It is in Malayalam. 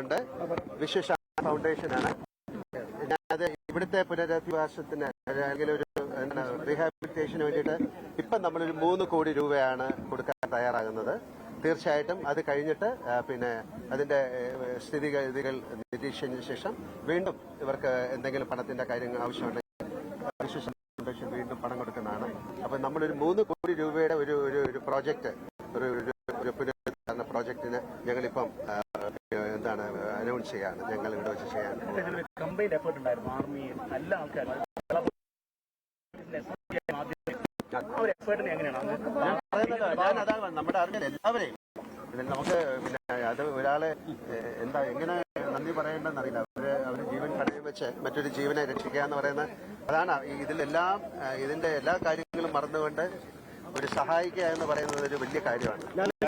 ഉണ്ട്. വിശ്വശ ഫൗണ്ടേഷനാണ് അത് ഇവിടുത്തെ പുനരധിവാസത്തിന് അല്ലെങ്കിൽ ഒരു റീഹാബിലിറ്റേഷന് വേണ്ടിയിട്ട് ഇപ്പം നമ്മളൊരു മൂന്ന് കോടി രൂപയാണ് കൊടുക്കാൻ തയ്യാറാകുന്നത്. തീർച്ചയായിട്ടും അത് കഴിഞ്ഞിട്ട് പിന്നെ അതിന്റെ സ്ഥിതിഗതികൾ നിരീക്ഷിച്ചതിന് ശേഷം വീണ്ടും ഇവർക്ക് എന്തെങ്കിലും പണത്തിന്റെ കാര്യങ്ങൾ ആവശ്യമുണ്ടെങ്കിൽ ഫൗണ്ടേഷൻ വീണ്ടും പണം കൊടുക്കുന്നതാണ്. അപ്പൊ നമ്മളൊരു മൂന്ന് കോടി രൂപയുടെ ഒരു ഒരു പ്രോജക്റ്റ് ഒരു ഒരു പുനരുദ്ധാരണ പ്രോജക്റ്റിന് ഞങ്ങളിപ്പം എന്താണ് അനൗൺസ് ചെയ്യാണ് ഞങ്ങൾ ഇവിടെ വെച്ച് ചെയ്യാൻ? പോകുന്നത്. കമ്പൈൻഡ് എഫേർട്ട് ഉണ്ടായിരുന്നു ആർമി നമ്മുടെ അറിഞ്ഞത് എല്ലാവരെയും. നമുക്ക് പിന്നെ അത് ഒരാളെ എന്താ എങ്ങനെ നന്ദി പറയേണ്ടെന്ന് അറിയില്ല അവർ അവർ ജീവൻ കടയിൽ വെച്ച് മറ്റൊരു ജീവനെ രക്ഷിക്കുക എന്ന് പറയുന്നത് അതാണ് ഇതിലെല്ലാം ഇതിന്റെ എല്ലാ കാര്യങ്ങളും മറന്നുകൊണ്ട് ഒരു സഹായിക്കുക എന്ന് പറയുന്നത് ഒരു വലിയ കാര്യമാണ്.